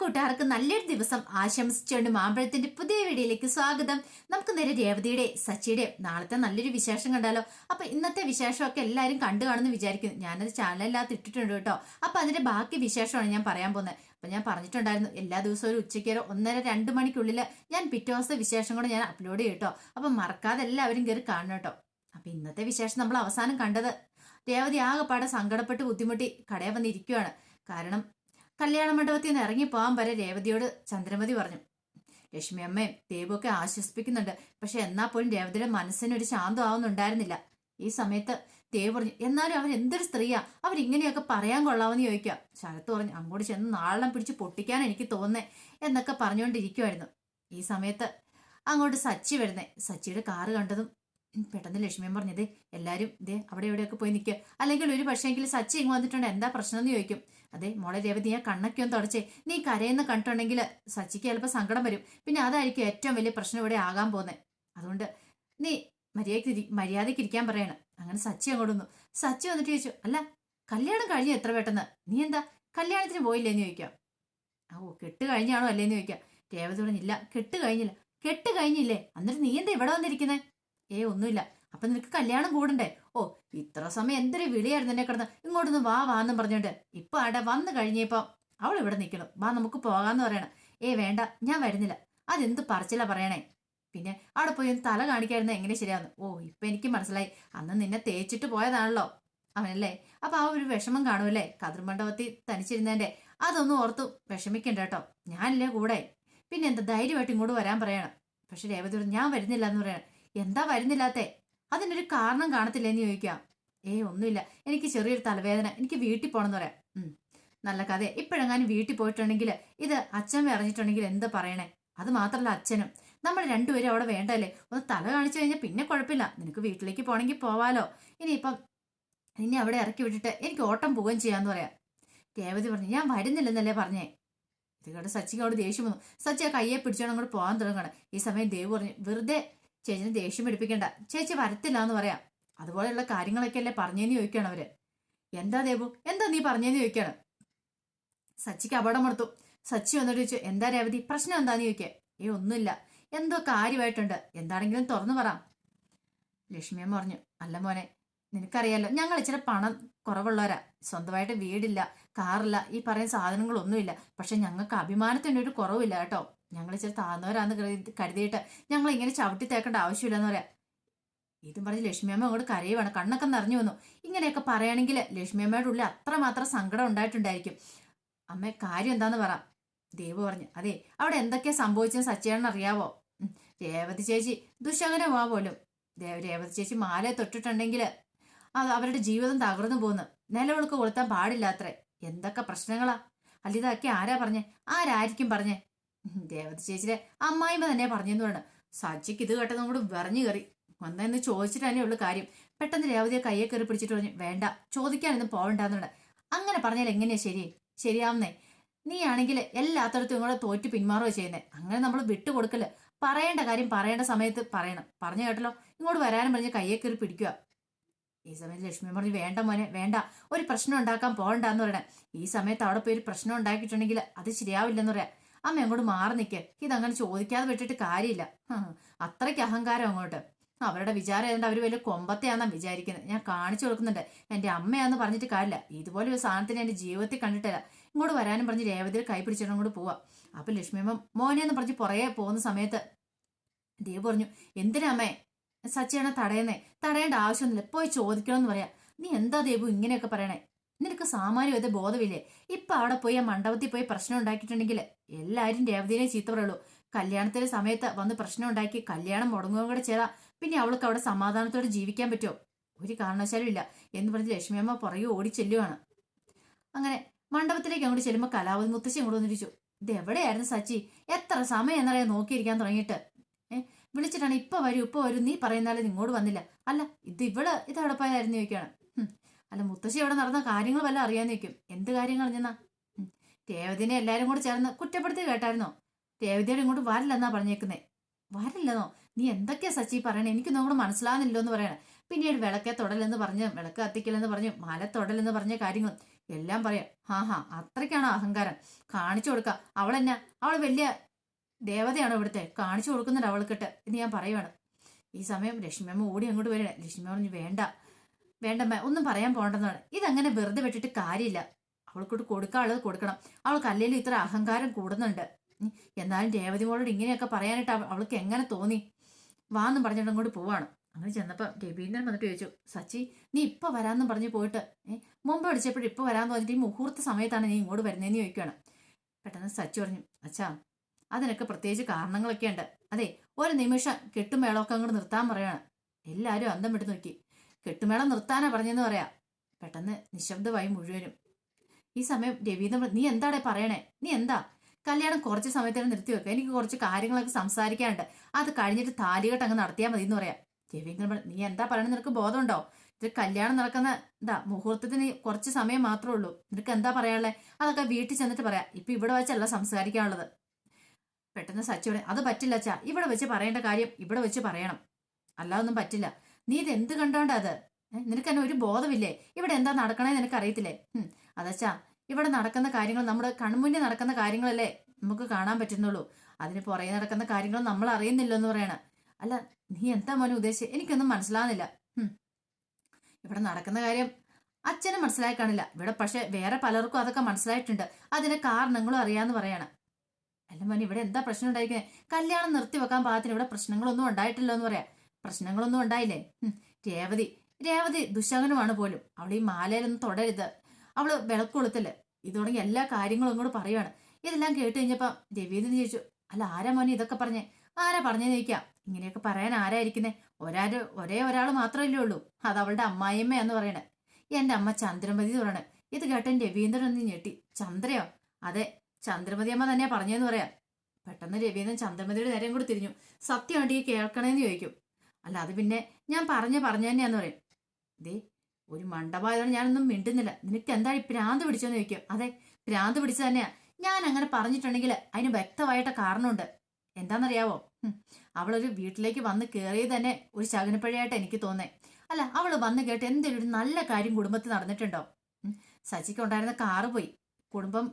കൂട്ടുകാർക്ക് നല്ലൊരു ദിവസം ആശംസിച്ചുകൊണ്ട് മാമ്പഴത്തിന്റെ പുതിയ വീഡിയോയിലേക്ക് സ്വാഗതം. നമുക്ക് നേരെ രേവതിയുടെ സച്ചിയുടെ നാളത്തെ നല്ലൊരു വിശേഷം കണ്ടാലോ? അപ്പൊ ഇന്നത്തെ വിശേഷമൊക്കെ എല്ലാവരും കണ്ടു കാണുമെന്ന് വിചാരിക്കുന്നു. ഞാനത് ചാനലിനകത്ത് ഇട്ടിട്ടുണ്ട് കേട്ടോ. അപ്പൊ അതിന്റെ ബാക്കി വിശേഷമാണ് ഞാൻ പറയാൻ പോകുന്നത്. അപ്പൊ ഞാൻ പറഞ്ഞിട്ടുണ്ടായിരുന്നു എല്ലാ ദിവസവും ഒരു ഉച്ചയ്ക്ക് ഒന്നര രണ്ട് മണിക്കുള്ളിൽ ഞാൻ പിറ്റേ ദിവസത്തെ വിശേഷം കൂടെ ഞാൻ അപ്ലോഡ് ചെയ്യും കേട്ടോ. അപ്പൊ മറക്കാതെ എല്ലാവരും കയറി കാണണം കേട്ടോ. അപ്പൊ ഇന്നത്തെ വിശേഷം നമ്മൾ അവസാനം കണ്ടത്. രേവതി ആകെപ്പാടെ സങ്കടപ്പെട്ട് ബുദ്ധിമുട്ടി കടയിൽ വന്നിരിക്കുവാണ് കാരണം കല്യാണ മണ്ഡപത്തിൽ നിന്ന് ഇറങ്ങി പോകാൻ വരെ രേവതിയോട് ചന്ദ്രമതി പറഞ്ഞു ലക്ഷ്മി അമ്മയും ദേവുമൊക്കെ ആശ്വസിപ്പിക്കുന്നുണ്ട്. പക്ഷെ എന്നാൽ പോലും രേവതിയുടെ മനസ്സിന് ഒരു ശാന്തം ആവുന്നുണ്ടായിരുന്നില്ല. ഈ സമയത്ത് ദേവ് പറഞ്ഞു എന്നാലും അവൻ എന്തൊരു സ്ത്രീയാ? അവരിങ്ങനെയൊക്കെ പറയാൻ കൊള്ളാമെന്ന് ചോദിക്കുക. ശരത്ത് പറഞ്ഞു അങ്ങോട്ട് ചെന്ന് നാളെ പിടിച്ച് പൊട്ടിക്കാൻ എനിക്ക് തോന്നേ എന്നൊക്കെ പറഞ്ഞുകൊണ്ടിരിക്കുമായിരുന്നു ഈ സമയത്ത് അങ്ങോട്ട് സച്ചി വരുന്നേ. സച്ചിയുടെ കാറ് കണ്ടതും പെട്ടെന്ന് ലക്ഷ്മിയും പറഞ്ഞത് എല്ലാവരും ഇതേ അവിടെ എവിടെയൊക്കെ പോയി നിൽക്കുക അല്ലെങ്കിൽ ഒരു പക്ഷേങ്കിൽ സച്ചി ഇങ്ങ് വന്നിട്ടുണ്ട് എന്താ പ്രശ്നം എന്ന് ചോദിക്കും. അതെ മോളെ രേവതി ഞാൻ കണ്ണൊക്കെ ഒന്ന് തുടച്ചേ. നീ കരയെന്ന് കണ്ടിട്ടുണ്ടെങ്കിൽ സച്ചിക്ക് ചിലപ്പോൾ സങ്കടം വരും. പിന്നെ അതായിരിക്കും ഏറ്റവും വലിയ പ്രശ്നം ഇവിടെ ആകാൻ പോകുന്നത് അതുകൊണ്ട് നീ മര്യാദയ്ക്ക് മര്യാദയ്ക്ക് ഇരിക്കാൻ പറയണം. അങ്ങനെ സച്ചി അങ്ങോട്ട് വന്നു. സച്ചി വന്നിട്ട് ചോദിച്ചു അല്ല കല്യാണം കഴിഞ്ഞു എത്ര പെട്ടെന്ന്? നീ എന്താ കല്യാണത്തിന് പോയില്ലേന്ന് ചോദിക്കാം? ഓ കെട്ട് കഴിഞ്ഞാണോ അല്ലേന്ന് ചോദിക്കാം. രേവതി പറഞ്ഞില്ല കെട്ട് കഴിഞ്ഞില്ല. കെട്ട് കഴിഞ്ഞില്ലേ? എന്നിട്ട് നീ എന്താ ഇവിടെ വന്നിരിക്കുന്നേ? ഏ ഒന്നുമില്ല. അപ്പൊ നിനക്ക് കല്യാണം കൂടണ്ടേ? ഓ ഇത്ര സമയം എന്തൊരു വിളിയായിരുന്നു എന്നെ കിടന്ന്? ഇങ്ങോട്ടൊന്ന് വാ വാന്നും പറഞ്ഞോണ്ട്. ഇപ്പൊ ആടെ വന്നു കഴിഞ്ഞപ്പോ അവൾ ഇവിടെ നിൽക്കണം. വാ നമുക്ക് പോകാന്ന് പറയണം. ഏ വേണ്ട ഞാൻ വരുന്നില്ല. അതെന്ത് പറച്ചില്ല പറയണേ? പിന്നെ അവിടെ പോയി ഒന്ന് തല കാണിക്കായിരുന്നു എങ്ങനെ ശരിയാന്ന്. ഓ ഇപ്പൊ എനിക്ക് മനസ്സിലായി. അന്ന് നിന്നെ തേച്ചിട്ട് പോയതാണല്ലോ. അവനല്ലേ? അപ്പൊ ആ ഒരു വിഷമം കാണുമല്ലേ? കതിർമണ്ഡപത്തിൽ തനിച്ചിരുന്നതിന്റെ അതൊന്നും ഓർത്തു വിഷമിക്കണ്ട കേട്ടോ. ഞാനില്ലേ കൂടെ? പിന്നെ എന്താ ധൈര്യമായിട്ട് ഇങ്ങോട്ട് വരാൻ പറയണം. പക്ഷെ രേവതി ഞാൻ വരുന്നില്ല എന്ന് പറയണം. എന്താ വരുന്നില്ലാത്തെ? അതിനൊരു കാരണം കാണത്തില്ലെന്ന് ചോദിക്കാം ഏ ഒന്നുമില്ല. എനിക്ക് ചെറിയൊരു തലവേദന. എനിക്ക് വീട്ടിൽ പോകണമെന്ന് പറയാം. നല്ല കഥ ഇപ്പോഴെങ്ങാനും വീട്ടിൽ പോയിട്ടുണ്ടെങ്കിൽ ഇത് അച്ഛൻ അറിഞ്ഞിട്ടുണ്ടെങ്കിൽ എന്ത് പറയണേ? അത് മാത്രമല്ല അച്ഛനും. നമ്മൾ രണ്ടുപേരും അവിടെ വേണ്ടല്ലേ ഒന്ന് തല കാണിച്ചു കഴിഞ്ഞാൽ പിന്നെ കുഴപ്പമില്ല. നിനക്ക് വീട്ടിലേക്ക് പോകണമെങ്കിൽ പോവാലോ. ഇനിയിപ്പം നിന്നെ അവിടെ ഇറക്കി വിട്ടിട്ട് എനിക്ക് ഓട്ടം പോവുകയും ചെയ്യാന്ന് പറയാം. രേവതി പറഞ്ഞു ഞാൻ വരുന്നില്ലെന്നല്ലേ പറഞ്ഞേ? ഇത് കേട്ട് സച്ചിക്ക് അവിടെ ദേഷ്യം വന്നു. സച്ചി ആ കയ്യെ പിടിച്ചോണ്ട് അങ്ങോട്ട് പോകാൻ തുടങ്ങണം ഈ സമയം ദേവ് പറഞ്ഞു വെറുതെ ചേച്ചിനെ ദേഷ്യം പിടിപ്പിക്കണ്ട. ചേച്ചി വരത്തില്ല എന്ന് പറയാം. അതുപോലെയുള്ള കാര്യങ്ങളൊക്കെ അല്ലേ പറഞ്ഞേന്ന് ചോദിക്കണം അവർ. എന്താ ദേവു? എന്താ നീ പറഞ്ഞേന്ന് ചോദിക്കണം സച്ചിക്ക് അപകടം കൊടുത്തു. സച്ചി വന്നിട്ട് ചോദിച്ചു എന്താ രേവതി? പ്രശ്നം എന്താന്ന് ചോദിക്കുക ഏ ഒന്നുമില്ല. എന്തോ കാര്യമായിട്ടുണ്ട്. എന്താണെങ്കിലും തുറന്നു പറ. ലക്ഷ്മിയമ്മ പറഞ്ഞു അല്ല മോനെ നിനക്കറിയാലോ ഞങ്ങൾ ഇച്ചിരി പണം കുറവുള്ളവരാ. സ്വന്തമായിട്ട് വീടില്ല കാറില്ല ഈ പറയുന്ന സാധനങ്ങളൊന്നുമില്ല. പക്ഷെ ഞങ്ങൾക്ക് അഭിമാനത്തിന്റെ ഒരു കുറവില്ല കേട്ടോ. ഞങ്ങൾ ഇച്ചിരി താന്നവരാന്ന് കരുതി- കരുതിയിട്ട് ഞങ്ങൾ ഇങ്ങനെ ചവിട്ടി തേക്കേണ്ട ആവശ്യമില്ലെന്ന് പറയാം. ഇതും പറഞ്ഞ് ലക്ഷ്മി അമ്മ അങ്ങോട്ട് കരയുവാണ്. കണ്ണൊക്കെ നിറഞ്ഞു വന്നു. ഇങ്ങനെയൊക്കെ പറയുകയാണെങ്കിൽ ലക്ഷ്മിയമ്മയുടെ ഉള്ളിൽ അത്രമാത്രം സങ്കടം ഉണ്ടായിട്ടുണ്ടായിരിക്കും. അമ്മ കാര്യം എന്താന്ന് പറ. ദേവ് പറഞ്ഞു അതെ അവിടെ എന്തൊക്കെയാ സംഭവിച്ചെന്ന് സച്ചേണ്ണൻ അറിയാവോ? രേവതി ചേച്ചി ദുശകനമാ പോലും. രേവതി ചേച്ചി മാല തൊട്ടിട്ടുണ്ടെങ്കിൽ അത് അവരുടെ ജീവിതം തകർന്നു പോകുന്നു നിലവിളക്ക് കൊളുത്താൻ പാടില്ലാത്രേ. എന്തൊക്കെ പ്രശ്നങ്ങളാ? അല്ല ഇതൊക്കെ ആരാ പറഞ്ഞേ? ആരായിരിക്കും പറഞ്ഞേ? ഉം, ചേച്ചിയെ അമ്മായിമ്മ തന്നെ പറഞ്ഞെന്ന് പറഞ്ഞു സജിക്ക് ഇത് കേട്ടത് കൂടി വിറഞ്ഞു കയറി. വന്നെന്ന് ചോദിച്ചിട്ട് ഉള്ളു കാര്യം. പെട്ടെന്ന് രേവതിയെ കയ്യെ കയറി പിടിച്ചിട്ട് പറഞ്ഞു വേണ്ട ചോദിക്കാനൊന്നും പോകണ്ടെന്നുണ്ട് അങ്ങനെ പറഞ്ഞാൽ എങ്ങനെയാ ശരി? ശരിയാവുന്നേ. നീ ആണെങ്കിൽ എല്ലാത്തടത്തും ഇങ്ങോട്ട് തോറ്റ് പിന്മാറുകയോ ചെയ്യുന്നേ. അങ്ങനെ നമ്മൾ വിട്ടുകൊടുക്കൽ. പറയേണ്ട കാര്യം പറയേണ്ട സമയത്ത് പറയണം. പറഞ്ഞു കേട്ടല്ലോ? ഇങ്ങോട്ട് വരാനും പറഞ്ഞ് കയ്യെ കയറി പിടിക്കുക ഈ സമയത്ത് ലക്ഷ്മി പറഞ്ഞു വേണ്ട മോനെ വേണ്ട. ഒരു പ്രശ്നം ഉണ്ടാക്കാൻ പോകണ്ടെന്ന് പറയണേ. ഈ സമയത്ത് അവിടെ പോയി ഒരു പ്രശ്നം ഉണ്ടാക്കിയിട്ടുണ്ടെങ്കിൽ അത് ശരിയാവില്ലെന്ന് പറയാം. അമ്മ അങ്ങോട്ട് മാറി നിൽക്ക് ഇതങ്ങനെ ചോദിക്കാതെ വിട്ടിട്ട് കാര്യമില്ല. അത്രയ്ക്ക് അഹങ്കാരം അങ്ങോട്ട്. അവരുടെ വിചാരം ഏതാണ്ട് അവർ വലിയ കൊമ്പത്തെയാണെന്നാണ് വിചാരിക്കുന്നത് ഞാൻ കാണിച്ചു കൊടുക്കുന്നുണ്ട്. എന്റെ അമ്മയാന്ന് പറഞ്ഞിട്ട് കാര്യമില്ല. ഇതുപോലെ ഒരു സാധനത്തിന് എന്റെ ജീവിതത്തിൽ കണ്ടിട്ടില്ല. ഇങ്ങോട്ട് വരാനും പറഞ്ഞ് രേവതിയിൽ കൈ പിടിച്ചിട്ട് അങ്ങോട്ട് പോവാ. അപ്പൊ ലക്ഷ്മിയമ്മ മോനെ എന്ന് പറഞ്ഞ് പുറകെ പോകുന്ന സമയത്ത് ദേവ് പറഞ്ഞു എന്തിനാ അമ്മേ? സച്ചിയാണ് തടയുന്നേ. തടയേണ്ട ആവശ്യമൊന്നുമില്ല. പോയി ചോദിക്കണമെന്ന് പറയാം. നീ എന്താ ദേവു ഇങ്ങനെയൊക്കെ പറയണേ? നിനക്ക് സാമാന്യം ഇത് ബോധമില്ലേ? ഇപ്പൊ അവിടെ പോയി ആ മണ്ഡപത്തിൽ പോയി പ്രശ്നം ഉണ്ടാക്കിയിട്ടുണ്ടെങ്കിൽ എല്ലാവരും രേവതിനെ ചീത്ത പറയുള്ളൂ കല്യാണത്തിന്റെ സമയത്ത് വന്ന് പ്രശ്നം ഉണ്ടാക്കി കല്യാണം മുടങ്ങുകയും കൂടെ ചെയ്താൽ പിന്നെ അവൾക്ക് അവിടെ സമാധാനത്തോടെ ജീവിക്കാൻ പറ്റുമോ? ഒരു കാരണവശാലും ഇല്ല എന്ന് പറഞ്ഞ് ലക്ഷ്മിയമ്മ പുറകെ ഓടി ചെല്ലുവാണ്. അങ്ങനെ മണ്ഡപത്തിലേക്ക് അങ്ങോട്ട് ചെല്ലുമ്പോൾ കലാവതി മുത്തശ്ശി അങ്ങോട്ട് വന്നിരിച്ചു. ഇത് എവിടെയായിരുന്നു സച്ചി? എത്ര സമയം എന്നറിയാൻ നോക്കിയിരിക്കാൻ തുടങ്ങിയിട്ട്? ഏഹ് വിളിച്ചിട്ടാണ് ഇപ്പൊ വരൂ ഇപ്പൊ വരൂ നീ പറയുന്നാലും ഇങ്ങോട്ട് വന്നില്ല. അല്ല ഇത് ഇവിടെ ഇത് എവിടെ പോയായിരുന്നു ചോദിക്കുകയാണ്. അല്ല മുത്തശ്ശി അവിടെ നടന്ന കാര്യങ്ങൾ വല്ല അറിയാൻ നിൽക്കും എന്ത് കാര്യങ്ങൾ ഹും. രേവതിനെ എല്ലാരും കൂടെ ചേർന്ന് കുറ്റപ്പെടുത്തി കേട്ടായിരുന്നോ? രേവതിയോട് ഇങ്ങോട്ട് വരില്ലെന്നാ പറഞ്ഞേക്കുന്നേ. വരില്ലെന്നോ? നീ എന്തൊക്കെയാ സച്ചി പറയണേ? എനിക്കൊന്നും കൂടെ മനസ്സിലാകുന്നില്ലോ എന്ന് പറയണേ. പിന്നീട് വിളക്കെ തൊടലെന്ന് പറഞ്ഞ് വിളക്ക് കത്തിക്കലെന്ന് പറഞ്ഞ് മല തൊടലെന്ന് പറഞ്ഞ കാര്യങ്ങളും എല്ലാം പറയാം. ഹാ ഹാ അത്രയ്ക്കാണോ അഹങ്കാരം? കാണിച്ചു കൊടുക്ക. അവളെന്നാ? അവൾ വലിയ ദേവതയാണ് ഇവിടുത്തെ? കാണിച്ചു കൊടുക്കുന്നുണ്ട് അവൾക്കിട്ട് എന്ന് ഞാൻ പറയുവാണ്. ഈ സമയം ലക്ഷ്മിയമ്മ ഓടി അങ്ങോട്ട് വരണേ ലക്ഷ്മി പറഞ്ഞു വേണ്ട. വേണ്ടമ്മ ഒന്നും പറയാൻ പോണ്ടെന്നാണ് ഇതങ്ങനെ വെറുതെ വിട്ടിട്ട് കാര്യമില്ല. അവൾക്കോട്ട് കൊടുക്കാനുള്ളത് കൊടുക്കണം. അവൾക്ക് അല്ലെങ്കിലും ഇത്ര അഹങ്കാരം കൂടുന്നുണ്ട്. എന്നാലും രേവതി മോളോട് ഇങ്ങനെയൊക്കെ പറയാനായിട്ട് അവ- അവൾക്ക് എങ്ങനെ തോന്നി? വാന്നും പറഞ്ഞിട്ട് അങ്ങോട്ട് പോവാണ്. അങ്ങനെ ചെന്നപ്പോൾ രവീന്ദ്രൻ വന്നിട്ട് ചോദിച്ചു സച്ചി നീ ഇപ്പൊ വരാമെന്നും പറഞ്ഞ് പോയിട്ട് മുമ്പ് വിളിച്ചപ്പോഴും ഇപ്പൊ വരാമെന്ന് പറഞ്ഞിട്ട് ഈ മുഹൂർത്ത സമയത്താണ് നീ ഇങ്ങോട്ട് വരുന്നതെന്ന് ചോദിക്കുകയാണ് പെട്ടെന്ന് സച്ചി പറഞ്ഞു അച്ഛാ അതിനൊക്കെ പ്രത്യേകിച്ച് കാരണങ്ങളൊക്കെ ഉണ്ട് അതെ ഒരു നിമിഷം കെട്ടുമേളമൊക്കെ അങ്ങോട്ട് നിർത്താൻ പറയാണ്. എല്ലാവരും അന്തം വിട്ട് നോക്കി. കെട്ടുമേളം നിർത്താനാ പറഞ്ഞെന്ന് പറയാ. പെട്ടെന്ന് നിശബ്ദമായി മുഴുവനും. ഈ സമയം രവീന്ദ്രൻ പറഞ്ഞു, നീ എന്താടേ പറയണേ? നീ എന്താ? കല്യാണം കുറച്ച് സമയത്തിന് നിർത്തി വെക്കുക എനിക്ക് കുറച്ച് കാര്യങ്ങളൊക്കെ സംസാരിക്കാനുണ്ട്. അത് കഴിഞ്ഞിട്ട് താലികെട്ട് അങ്ങ് നടത്തിയാൽ മതി എന്ന് പറയാം രവീന്ദ്രൻ നീ എന്താ പറയണത് നിനക്ക് ബോധമുണ്ടോ? ഇത് കല്യാണം നടക്കുന്ന എന്താ മുഹൂർത്തത്തിന് കുറച്ച് സമയം മാത്രമേ ഉള്ളൂ. നിനക്ക് എന്താ പറയാനുള്ളത് അതൊക്കെ വീട്ടിൽ ചെന്നിട്ട് പറയാം ഇപ്പൊ ഇവിടെ വെച്ചല്ല സംസാരിക്കാനുള്ളത്. പെട്ടെന്ന് സച്ചിവിടെ അത് പറ്റില്ല അച്ഛാ. ഇവിടെ വെച്ച് പറയേണ്ട കാര്യം ഇവിടെ വെച്ച് പറയണം. അല്ലാതൊന്നും പറ്റില്ല. നീ ഇത് എന്ത് കണ്ടോണ്ടാ അത്? ഏ, നിനക്ക് തന്നെ ഒരു ബോധമില്ലേ? ഇവിടെ എന്താ നടക്കണേ നിനക്ക് അറിയത്തില്ലേ അതച്ചാ ഇവിടെ നടക്കുന്ന കാര്യങ്ങൾ നമ്മുടെ കൺമുന്നിൽ നടക്കുന്ന കാര്യങ്ങളല്ലേ നമുക്ക് കാണാൻ പറ്റുന്നുള്ളൂ. അതിന് പുറകെ നടക്കുന്ന കാര്യങ്ങൾ നമ്മൾ അറിയുന്നില്ലെന്ന് പറയണ. അല്ല നീ എന്താ മോനെ ഉദ്ദേശിച്ചത് എനിക്കൊന്നും മനസ്സിലാകുന്നില്ല ഇവിടെ നടക്കുന്ന കാര്യം അച്ഛനും മനസ്സിലായി കാണില്ല. ഇവിടെ പക്ഷെ വേറെ പലർക്കും അതൊക്കെ മനസ്സിലായിട്ടുണ്ട്. അതിന് കാരണങ്ങളും അറിയാന്ന് പറയണം. അല്ല മോനെ ഇവിടെ എന്താ പ്രശ്നം ഉണ്ടായിരിക്കുന്നത് കല്യാണം നിർത്തി വെക്കാൻ പാകത്തിന് ഇവിടെ പ്രശ്നങ്ങളൊന്നും ഉണ്ടായിട്ടില്ല എന്ന് പറയാം. പ്രശ്നങ്ങളൊന്നും ഉണ്ടായില്ലേ. രേവതി രേവതി ദുശകനമാണ് പോലും. അവൾ ഈ മാലയിലൊന്നും തുടരുത്. അവൾ വിളക്ക് ഇത് ഇതുടങ്ങി എല്ലാ കാര്യങ്ങളും ഇങ്ങോട്ട് പറയുവാണ്. ഇതെല്ലാം കേട്ട് കഴിഞ്ഞപ്പം രവീന്ദ്രൻ ചോദിച്ചു അല്ല ആരാ മോനെ ഇതൊക്കെ പറഞ്ഞേ? ആരാ പറഞ്ഞു ചോദിക്കാം. ഇങ്ങനെയൊക്കെ പറയാൻ ആരായിരിക്കുന്നേ? ഒരാര് ഒരേ ഒരാൾ മാത്രമല്ലേ ഉള്ളൂ. അത് അവളുടെ അമ്മായിയമ്മ എന്ന് പറയണേ. എന്റെ അമ്മ ചന്ദ്രമതി എന്ന് പറയണേ. ഇത് കേട്ടൻ രവീന്ദ്രൻ ഒന്ന് ഞെട്ടി. ചന്ദ്രയോ? അതെ ചന്ദ്രമതി അമ്മ തന്നെയാ പറഞ്ഞെന്ന് പറയാം. പെട്ടെന്ന് രവീന്ദ്രൻ ചന്ദ്രമതിയുടെ നേരം കൂടി തിരിഞ്ഞു. സത്യം ഉണ്ടെങ്കിൽ കേൾക്കണേന്ന് ചോദിക്കും. അല്ല അത് പിന്നെ ഞാൻ പറഞ്ഞ പറഞ്ഞു തന്നെയാന്ന് പറയും. ദേ ഒരു മണ്ടപായതോടെ ഞാനൊന്നും മിണ്ടുന്നില്ല. നിനക്ക് എന്താ ഈ ഭ്രാന്ത് പിടിച്ചോന്ന് ചോദിക്കും. അതെ ഭ്രാന്ത് പിടിച്ചു തന്നെയാ. ഞാൻ അങ്ങനെ പറഞ്ഞിട്ടുണ്ടെങ്കിൽ അതിന് വ്യക്തമായിട്ട് കാരണമുണ്ട്. എന്താണെന്നറിയാവോ അവളൊരു വീട്ടിലേക്ക് വന്ന് കയറിയത് തന്നെ ഒരു ശകനപ്പഴയായിട്ട് എനിക്ക് തോന്നേ. അല്ല അവൾ വന്ന് കേട്ട് എന്തെങ്കിലും ഒരു നല്ല കാര്യം കുടുംബത്തിൽ നടന്നിട്ടുണ്ടോ? സച്ചിക്ക് ഉണ്ടായിരുന്ന കാറ് പോയി. കുടുംബം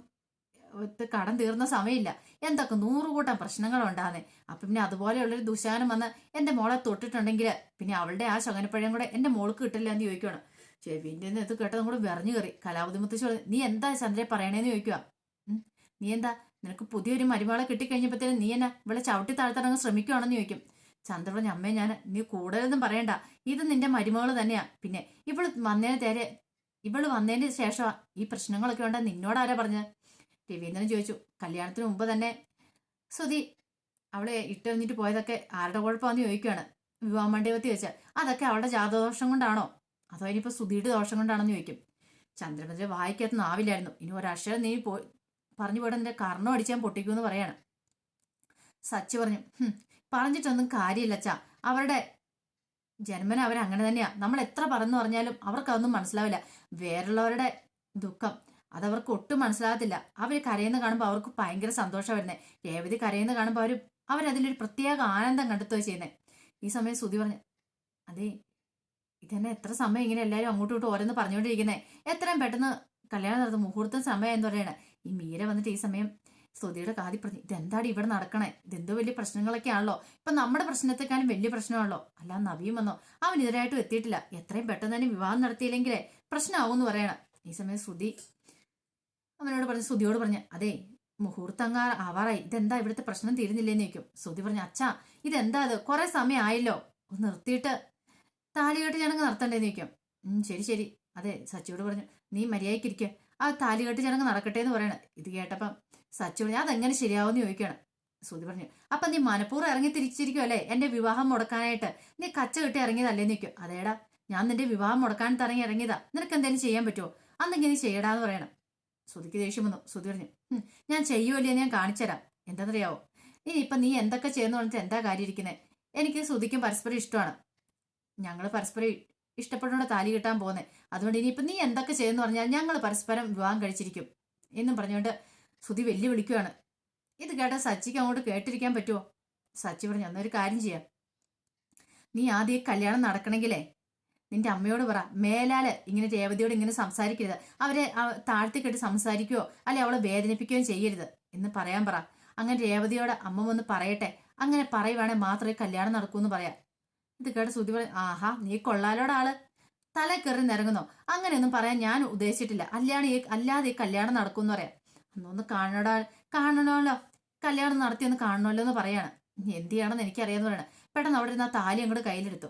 കടം തീർന്ന സമയമില്ല. എന്തൊക്കെ നൂറുകൂട്ടം പ്രശ്നങ്ങളുണ്ടാകുന്നേ അപ്പൊ പിന്നെ അതുപോലെയുള്ളൊരു ദുശാനം വന്ന് എന്റെ മോളെ തൊട്ടിട്ടുണ്ടെങ്കിൽ പിന്നെ അവളുടെ ആ ശകനപ്പഴം കൂടെ എന്റെ മോൾക്ക് കിട്ടില്ല എന്ന് ചോദിക്കണം ചെവിന്റെ ഇത് കേട്ടതും കൂടെ വിറഞ്ഞു കയറി. കലാബുദ്ധിമുട്ടിച്ച് നീ എന്താ ചന്ദ്രയെ പറയണേന്ന് ചോദിക്കുക നീ എന്താ നിനക്ക് പുതിയൊരു മരുമകളെ കിട്ടിക്കഴിഞ്ഞപ്പോഴത്തേനും നീ എന്നെ ഇവിടെ ചവിട്ടി താഴ്ത്തിറങ്ങാൻ ശ്രമിക്കുകയാണെന്ന് ചോദിക്കും. ചന്ദ്ര പറഞ്ഞ അമ്മേ ഞാൻ നീ കൂടുതലൊന്നും പറയണ്ട. ഇത് നിന്റെ മരുമകൾ തന്നെയാ. പിന്നെ ഇവൾ വന്നതിന് തേരെ ഇവൾ വന്നതിന് ശേഷം ഈ പ്രശ്നങ്ങളൊക്കെ ഉണ്ടാ. നിന്നോടാരാ പറഞ്ഞത്? രവീന്ദ്രൻ ചോദിച്ചു കല്യാണത്തിന് മുമ്പ് തന്നെ സുധി അവളെ ഇട്ടെറിഞ്ഞിട്ട് പോയതൊക്കെ ആരുടെ കുഴപ്പമാണെന്ന് ചോദിക്കുകയാണ് വിവാഹ മണ്ഡപത്തിൽ വെച്ചാൽ അതൊക്കെ അവളുടെ ജാതദോഷം കൊണ്ടാണോ? അതോ ഇനിയിപ്പോൾ സുധിയുടെ ദോഷം കൊണ്ടാണെന്ന് ചോദിക്കും. ചന്ദ്രമതിരെ വായിക്കകത്ത് നാവില്ലായിരുന്നു. ഇനി ഒരക്ഷരം നീ പോ പറഞ്ഞു പോയിട്ട് എന്റെ കർണം അടിച്ചാൻ പൊട്ടിക്കുമെന്ന് പറയാണ്. സച്ചി പറഞ്ഞു പറഞ്ഞിട്ടൊന്നും കാര്യമില്ല അച്ഛാ. അവരുടെ ജന്മന അവരങ്ങനെ തന്നെയാ. നമ്മൾ എത്ര പറഞ്ഞു പറഞ്ഞാലും അവർക്കതൊന്നും മനസ്സിലാവില്ല. വേറുള്ളവരുടെ ദുഃഖം അതവർക്ക് ഒട്ടും മനസ്സിലാകത്തില്ല. അവർ കരയുന്ന കാണുമ്പോൾ അവർക്ക് ഭയങ്കര സന്തോഷം വരുന്നത് രേവതി കരയുന്ന കാണുമ്പോൾ അവർ അവരതിലൊരു പ്രത്യേക ആനന്ദം കണ്ടെത്തുക ചെയ്യുന്നത് ഈ സമയം സുധി പറഞ്ഞു അതെ ഇതന്നെ എത്ര സമയം ഇങ്ങനെ എല്ലാവരും അങ്ങോട്ടും ഇങ്ങോട്ടും ഓരോന്ന് പറഞ്ഞുകൊണ്ടിരിക്കുന്നത് എത്രയും പെട്ടെന്ന് കല്യാണം നടത്തും മുഹൂർത്തം സമയം എന്ന് പറയണേ. ഈ മീര വന്നിട്ട് ഈ സമയം സ്തുതിയുടെ കാതി പറഞ്ഞു ഇതെന്താണ് ഇവിടെ നടക്കണേ? ഇതെന്തോ വലിയ പ്രശ്നങ്ങളൊക്കെ ആണല്ലോ ഇപ്പൊ നമ്മുടെ പ്രശ്നത്തെക്കാളും വലിയ പ്രശ്നമാണല്ലോ. അല്ല നവിയും വന്നോ അവൻ ഇതിനായിട്ടും എത്തിയിട്ടില്ല. എത്രയും പെട്ടെന്ന് തന്നെ വിവാഹം നടത്തിയില്ലെങ്കിലേ പ്രശ്നമാവും എന്ന് പറയണം. ഈ സമയം ശ്രുതി അവനോട് പറഞ്ഞ് സുതിയോട് പറഞ്ഞ് അതെ മുഹൂർത്തങ്ങ ആവാറായി. ഇതെന്താ ഇവിടുത്തെ പ്രശ്നം തീരുന്നില്ലേന്ന് ചോദിക്കും. സുതി പറഞ്ഞു അച്ഛാ ഇതെന്താ അത് കുറെ സമയമായല്ലോ ഒന്ന് നിർത്തിയിട്ട് താലികെട്ട് ചടങ്ങ് നടത്തണ്ടേന്ന് ചോദിക്കും. ശരി ശരി. അതെ സച്ചിയോട് പറഞ്ഞു നീ മര്യാദയ്ക്കിരിക്കുക ആ താലി കെട്ട് ചടങ്ങ് നടക്കട്ടെ എന്ന് പറയണം. ഇത് കേട്ടപ്പം സച്ചു പറഞ്ഞു അതെങ്ങനെ ശരിയാവുമെന്ന് ചോദിക്കണം. സുതി പറഞ്ഞു അപ്പൊ നീ മനഃപൂർവം ഇറങ്ങി തിരിച്ചിരിക്കുമല്ലേ എന്റെ വിവാഹം മുടക്കാനായിട്ട്. നീ കച്ച കെട്ടി ഇറങ്ങിയതല്ലേ നിൽക്കും അതേടാ ഞാൻ നിന്റെ വിവാഹം മുടക്കാൻ തറങ്ങി ഇറങ്ങിയതാ. നിനക്ക് എന്തെങ്കിലും ചെയ്യാൻ പറ്റുമോ അന്നെങ്കിൽ നീ ചെയ്യടാന്ന് പറയണം. ശ്രുതിക്ക് ദേഷ്യം വന്നു. ശ്രുതി പറഞ്ഞു "ഹും, ഞാൻ ചെയ്യുമല്ലേ ഞാൻ കാണിച്ചുതരാം. എന്താണെന്നറിയാവോ? ഇനി ഇപ്പം നീ എന്തൊക്കെ ചെയ്യുന്നു പറഞ്ഞിട്ട് എന്താ കാര്യം ഇരിക്കുന്നത് എനിക്ക് ശ്രുതിക്കും പരസ്പരം ഇഷ്ടമാണ്. ഞങ്ങൾ പരസ്പരം ഇഷ്ടപ്പെട്ടുകൊണ്ട് താലി കിട്ടാൻ പോകുന്നത് അതുകൊണ്ട് ഇനിയിപ്പം നീ എന്തൊക്കെ ചെയ്യുന്നു പറഞ്ഞാൽ ഞങ്ങൾ പരസ്പരം വിവാഹം കഴിച്ചിരിക്കും. എന്നും പറഞ്ഞുകൊണ്ട് ശ്രുതി വെല്ലുവിളിക്കുകയാണ് ഇത് കേട്ട സച്ചിക്ക് അങ്ങോട്ട് കേട്ടിരിക്കാൻ പറ്റുമോ സച്ചി പറഞ്ഞു അന്നൊരു കാര്യം ചെയ്യാം. നീ ആദ്യം കല്യാണം നടക്കണമെങ്കിലേ നിന്റെ അമ്മയോട് പറ. മേലാൽ ഇങ്ങനെ രേവതിയോട് ഇങ്ങനെ സംസാരിക്കരുത്. അവരെ അവ- താഴ്ത്തിക്കെട്ട് സംസാരിക്കുകയോ അല്ലെ അവളെ വേദനിപ്പിക്കുകയോ ചെയ്യരുത് എന്ന് പറയാൻ പറ. അങ്ങനെ രേവതിയോട് അമ്മ ഒന്ന് പറയട്ടെ. അങ്ങനെ പറയുവാണെങ്കിൽ മാത്രമേ കല്യാണം നടക്കൂ എന്ന് പറയാം. ഇത് കേട്ട് സുതി പറയും ആഹാ നീ കൊള്ളാലോടെ ആൾ. തല കയറി നിരങ്ങുന്നോ. അങ്ങനെയൊന്നും പറയാൻ ഞാൻ ഉദ്ദേശിച്ചിട്ടില്ല. അല്ലാണ് ഈ അല്ലാതെ ഈ കല്യാണം നടക്കുമെന്ന് പറയാം. അന്നൊന്ന് കാണണോടാ കാണണമല്ലോ കല്യാണം നടത്തിയൊന്ന് കാണണമല്ലോ എന്ന് പറയാണ്. എന്ത് ചെയ്യണമെന്ന് എനിക്കറിയാന്ന് പറയണം. പെട്ടെന്ന് അവിടെ ഇരുന്ന് ആ താലി അങ്ങോട്ട് കയ്യിലെടുത്തു.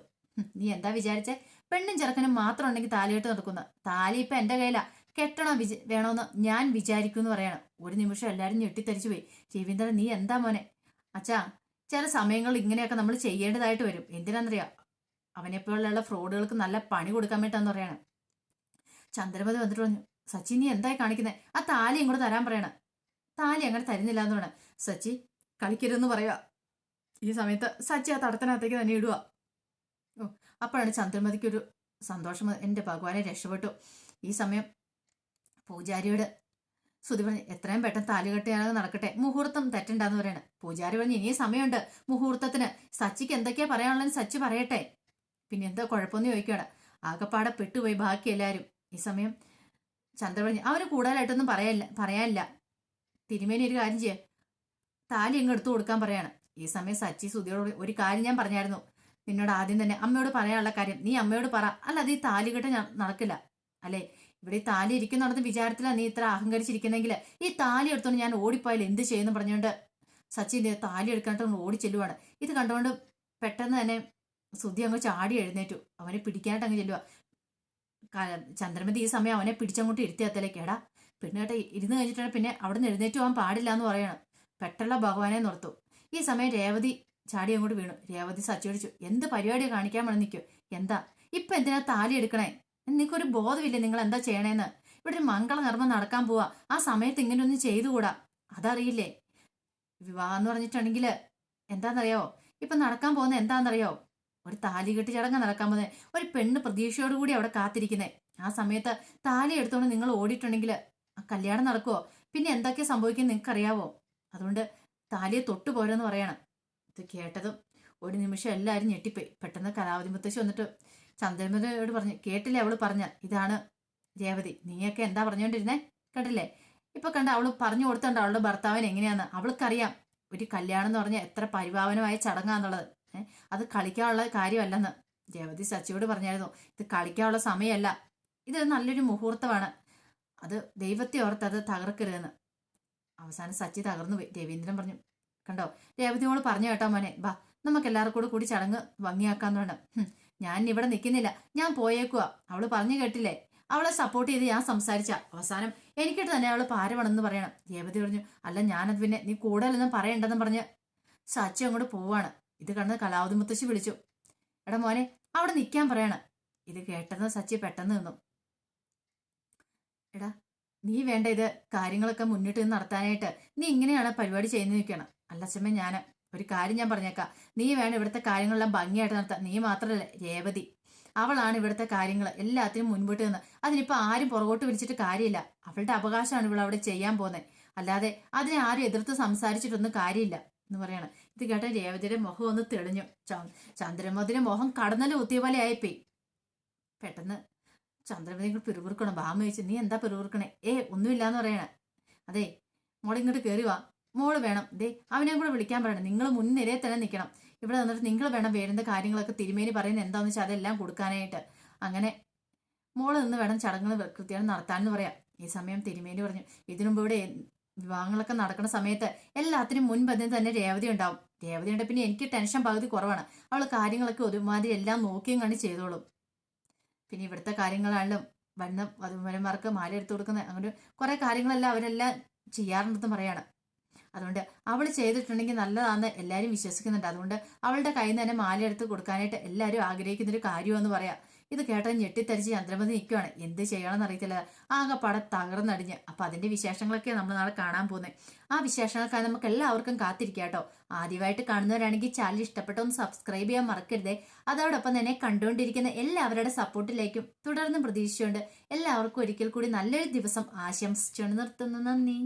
നീ എന്താ വിചാരിച്ചേ? പെണ്ണും ചെറുക്കനും മാത്രം ഉണ്ടെങ്കിൽ താലിയിട്ട് നടക്കുന്ന. താലി ഇപ്പൊ എന്റെ കയ്യിലാ. കെട്ടണോ വിച വേണോന്ന് ഞാൻ വിചാരിക്കുമെന്ന് പറയണം. ഒരു നിമിഷം എല്ലാവരും ഞെട്ടിത്തരിച്ചു പോയി. രവീന്ദ്രൻ നീ എന്താ മോനെ? അച്ഛാ ചില സമയങ്ങളിൽ ഇങ്ങനെയൊക്കെ നമ്മൾ ചെയ്യേണ്ടതായിട്ട് വരും. എന്തിനാന്നറിയാം? അവനെപ്പോലുള്ള ഫ്രോഡുകൾക്ക് നല്ല പണി കൊടുക്കാൻ വേണ്ടിട്ടാന്ന് പറയണം. ചന്ദ്രമതി വന്നിട്ട് പറഞ്ഞു സച്ചി നീ എന്തായി കാണിക്കുന്നത് ആ താലി ഇങ്ങോട്ട് തരാൻ പറയണം. താലി അങ്ങനെ തരുന്നില്ല എന്ന് പറയണം. സച്ചി കളിക്കരുതെന്ന് പറയുക ഈ സമയത്ത് സച്ചി ആ തടത്തിനകത്തേക്ക് തന്നെ ഇടുക അപ്പോഴാണ് ചന്ദ്രമതിക്കൊരു സന്തോഷം എന്റെ ഭഗവാനെ രക്ഷപ്പെട്ടു. ഈ സമയം പൂജാരിയോട് ശ്രുതി പറഞ്ഞു എത്രയും പെട്ടെന്ന് താലി നടക്കട്ടെ. മുഹൂർത്തം തെറ്റണ്ടെന്ന് പറയണ. പൂജാരി പറഞ്ഞു ഇനിയും സമയമുണ്ട്. മുഹൂർത്തത്തിന് സച്ചിക്ക് എന്തൊക്കെയാ പറയാനുള്ളത് സച്ചി പറയട്ടെ. പിന്നെ എന്താ കുഴപ്പമൊന്നും ചോദിക്കുകയാണ് ആകപ്പാടെ പെട്ടുപോയി ബാക്കി എല്ലാവരും ഈ സമയം ചന്ദ്ര പറഞ്ഞു അവന് കൂടുതലായിട്ടൊന്നും പറയാനില്ല പറയാനില്ല. തിരുമേനി ഒരു കാര്യം ചെയ്യ. താലി ഇങ്ങ് എടുത്തു കൊടുക്കാൻ പറയാണ്. ഈ സമയം സച്ചി സുധിയോട് ഒരു കാര്യം ഞാൻ പറഞ്ഞായിരുന്നു. നിന്നോട് ആദ്യം തന്നെ അമ്മയോട് പറയാനുള്ള കാര്യം. നീ അമ്മയോട് പറ. അല്ലാതെ ഈ താലി കെട്ട് നടക്കില്ല. അല്ലേ? ഇവിടെ ഈ താലി ഇരിക്കുന്നുണ്ടെന്ന് വിചാരത്തിലാണ് നീ ഇത്ര അഹങ്കരിച്ചിരിക്കുന്നെങ്കിൽ ഈ താലി എടുത്തോണ്ട് ഞാൻ ഓടിപ്പോയാൽ എന്ത് ചെയ്യുന്നു പറഞ്ഞുകൊണ്ട് സച്ചിൻ താലി എടുക്കാനായിട്ട് ഓടി ചെല്ലുവാണ്. ഇത് കണ്ടുകൊണ്ട് പെട്ടെന്ന് തന്നെ സുധി അങ്ങ് ചാടി എഴുന്നേറ്റു. അവനെ പിടിക്കാനായിട്ട് അങ്ങ് ചെല്ലുക ചന്ദ്രമതി ഈ സമയം അവനെ പിടിച്ചങ്ങോട്ട് ഇരുത്തിയത്തേക്ക് എടാ പെണ്ണുകേട്ട ഇരുന്ന് കഴിഞ്ഞിട്ടാണ് പിന്നെ അവിടെ നിന്ന് എഴുന്നേറ്റ് പോകാൻ പാടില്ല എന്ന് പറയണം. പെട്ടുള്ള ഭഗവാനെ നിർത്തും. ഈ സമയം രേവതി ചാടി അങ്ങോട്ട് വീണു. രേവതി സച്ചോടിച്ചു എന്ത് പരിപാടി കാണിക്കാൻ വേണം നിൽക്കു എന്താ? ഇപ്പൊ എന്തിനാ താലി എടുക്കണേ? നിങ്ങൾക്കൊരു ബോധമില്ലേ? നിങ്ങൾ എന്താ ചെയ്യണേന്ന്? ഇവിടെ ഒരു മംഗളകർമ്മം നടക്കാൻ പോവാ. ആ സമയത്ത് ഇങ്ങനെയൊന്നും ചെയ്തുകൂടാ? അതറിയില്ലേ? വിവാഹം എന്ന് പറഞ്ഞിട്ടുണ്ടെങ്കിൽ എന്താണെന്നറിയോ ഇപ്പൊ നടക്കാൻ പോകുന്ന എന്താണെന്നറിയോ ഒരു താലി കെട്ടി ചടങ്ങ് നടക്കാൻ പോകുന്നത്. ഒരു പെണ്ണ് പ്രതീക്ഷയോടുകൂടി അവിടെ കാത്തിരിക്കുന്നേ. ആ സമയത്ത് താലി എടുത്തോണ്ട് നിങ്ങൾ ഓടിയിട്ടുണ്ടെങ്കിൽ ആ കല്യാണം നടക്കുമോ പിന്നെ എന്തൊക്കെ സംഭവിക്കും നിങ്ങൾക്കറിയാവോ? അതുകൊണ്ട് താലിയെ തൊട്ടു പോരെന്ന് പറയണം. ഇത് കേട്ടതും ഒരു നിമിഷം എല്ലാവരും ഞെട്ടിപ്പോയി. പെട്ടെന്ന് കലാവതി മുത്തശ്ശി വന്നിട്ട് ചന്ദ്രമതിയോട് പറഞ്ഞു കേട്ടില്ലേ? അവൾ പറഞ്ഞ ഇതാണ് രേവതി. നീയൊക്കെ എന്താ പറഞ്ഞുകൊണ്ടിരുന്നേ കേട്ടില്ലേ ഇപ്പൊ കണ്ട അവൾ പറഞ്ഞു കൊടുത്തണ്ട അവളുടെ ഭർത്താവിന് എങ്ങനെയാന്ന്? അവൾക്കറിയാം. ഒരു കല്യാണം എന്ന് പറഞ്ഞാൽ എത്ര പരിഭാവനമായ ചടങ്ങാന്നുള്ളത്. അത് കളിക്കാനുള്ള കാര്യമല്ലെന്ന്. രേവതി സച്ചിയോട് പറഞ്ഞായിരുന്നു ഇത് കളിക്കാനുള്ള സമയമല്ല. ഇത് നല്ലൊരു മുഹൂർത്തമാണ്. അത് ദൈവത്തെ ഓർത്ത് അത് തകർക്കരുതെന്ന്. അവസാനം സച്ചി തകർന്നു പോയി രവീന്ദ്രൻ പറഞ്ഞു കണ്ടോ? രേവതിയോട് പറഞ്ഞു കേട്ടോ മോനെ വാ നമുക്ക് എല്ലാവർക്കും കൂടെ കൂടി ചടങ്ങ് ഭംഗിയാക്കാന്ന് വേണം ഞാൻ ഇവിടെ നിൽക്കുന്നില്ല ഞാൻ പോയേക്കുവാ. അവൾ പറഞ്ഞു കേട്ടില്ലേ? അവളെ സപ്പോർട്ട് ചെയ്ത് ഞാൻ സംസാരിച്ച. അവസാനം എനിക്കിട്ട് തന്നെ അവൾ പാരവണെന്ന് പറയണം. രേവതി പറഞ്ഞു അല്ല ഞാനത് പിന്നെ നീ കൂടുതലൊന്നും പറയണ്ടെന്ന് പറഞ്ഞ് സച്ചി അങ്ങോട്ട് പോവാണ്. ഇത് കണ്ട് കലാവതി മുത്തശ്ശി വിളിച്ചു. എടാ മോനെ അവിടെ നിൽക്കാൻ പറയണം. ഇത് കേട്ടെന്ന് സച്ചി പെട്ടെന്ന് നിന്നു. എടാ നീ വേണ്ട ഇത് കാര്യങ്ങളൊക്കെ മുന്നിട്ട് നടത്താനായിട്ട്. നീ ഇങ്ങനെയാണ് പരിപാടി ചെയ്യുന്ന നിൽക്കണം അല്ലച്ചമ്മ ഞാൻ ഒരു കാര്യം ഞാൻ പറഞ്ഞേക്കാം. നീ വേണം ഇവിടുത്തെ കാര്യങ്ങളെല്ലാം ഭംഗിയായിട്ട് നടത്താൻ. നീ മാത്രമല്ല രേവതി. അവളാണ് ഇവിടുത്തെ കാര്യങ്ങൾ എല്ലാത്തിനും മുൻപോട്ട് നിന്ന്. അതിനിപ്പോൾ ആരും പുറകോട്ട് വിളിച്ചിട്ട് കാര്യമില്ല. അവളുടെ അവകാശമാണ് ഇവൾ അവിടെ ചെയ്യാൻ പോകുന്നത് അല്ലാതെ അതിനെ ആരും എതിർത്ത് സംസാരിച്ചിട്ടൊന്നും കാര്യമില്ല എന്ന് പറയണം. ഇത് കേട്ട രേവതിയുടെ മുഖം ഒന്ന് തെളിഞ്ഞു. ചന്ദ്രമതിയുടെ മുഖം കടന്നൽ കുത്തിയ പോലെ ആയിപ്പോയി. പെട്ടെന്ന് ചന്ദ്രമതി ഇങ്ങോട്ട് പിറുപിറുക്കണം. ബാമ ചോദിച്ചു നീ എന്താ പിറുപിറുക്കണേ? ഏ ഒന്നുമില്ലാന്ന് പറയണേ. അതെ മോളിങ്ങോട്ട് കയറി വാ. മോൾ വേണം. ദേ അവനെ കൂടെ വിളിക്കാൻ പറയണം. നിങ്ങൾ മുൻനിരയിൽ തന്നെ നിൽക്കണം. ഇവിടെ നിന്നിട്ട് നിങ്ങൾ വേണം വേണ്ട കാര്യങ്ങളൊക്കെ തിരുമേനി പറയുന്നത് എന്താണെന്ന് വെച്ചാൽ അതെല്ലാം കൊടുക്കാനായിട്ട്. അങ്ങനെ മോൾ നിന്ന് വേണം ചടങ്ങുകൾ കൃത്യമായി നടത്താമെന്ന് പറയാം. ഈ സമയം തിരുമേനി പറഞ്ഞു ഇതിനു മുമ്പ് ഇവിടെ വിവാഹങ്ങളൊക്കെ നടക്കുന്ന സമയത്ത് എല്ലാത്തിനും മുൻപതിന് തന്നെ രേവതി ഉണ്ടാവും. രേവതി ഉണ്ട് പിന്നെ എനിക്ക് ടെൻഷൻ പകുതി കുറവാണ്. അവൾ കാര്യങ്ങളൊക്കെ ഒരുമാതിരി എല്ലാം നോക്കിയും കണ്ടി ചെയ്തോളും. പിന്നെ ഇവിടുത്തെ കാര്യങ്ങളാണെങ്കിലും വരുന്ന വധുവരന്മാർക്ക് മാല എടുത്തു കൊടുക്കുന്ന അങ്ങനെ കുറെ കാര്യങ്ങളെല്ലാം അവരെല്ലാം ചെയ്യാറുണ്ടെന്ന് പറയാണ്. അതുകൊണ്ട് അവൾ ചെയ്തിട്ടുണ്ടെങ്കിൽ നല്ലതാണെന്ന് എല്ലാവരും വിശ്വസിക്കുന്നുണ്ട്. അതുകൊണ്ട് അവളുടെ കയ്യിൽ നിന്ന് തന്നെ മാല എടുത്ത് കൊടുക്കാനായിട്ട് എല്ലാവരും ആഗ്രഹിക്കുന്ന ഒരു കാര്യമെന്ന് പറയാം. ഇത് കേട്ടത് ഞെട്ടിത്തരിച്ച് ചന്ദ്രമതി നിൽക്കുവാണ് എന്ത് ചെയ്യണമെന്ന് അറിയത്തില്ല. ആകെപ്പാടെ തകർന്നടിഞ്ഞ്. അപ്പൊ അതിന്റെ വിശേഷങ്ങളൊക്കെ നമ്മൾ നാളെ കാണാൻ പോകുന്നത് ആ വിശേഷങ്ങൾക്കായി നമുക്ക് എല്ലാവർക്കും കാത്തിരിക്കുക കേട്ടോ. ആദ്യമായിട്ട് കാണുന്നവരാണെങ്കിൽ ചാനൽ ഇഷ്ടപ്പെട്ട ഒന്ന് സബ്സ്ക്രൈബ് ചെയ്യാൻ മറക്കരുതേ. അതോടൊപ്പം തന്നെ കണ്ടുകൊണ്ടിരിക്കുന്ന എല്ലാവരുടെ സപ്പോർട്ടിലേക്കും തുടർന്നും പ്രതീക്ഷിച്ചുകൊണ്ട് എല്ലാവർക്കും ഒരിക്കൽ കൂടി നല്ലൊരു ദിവസം ആശംസിച്ചുകൊണ്ട് നിർത്തുന്നു. നന്ദി.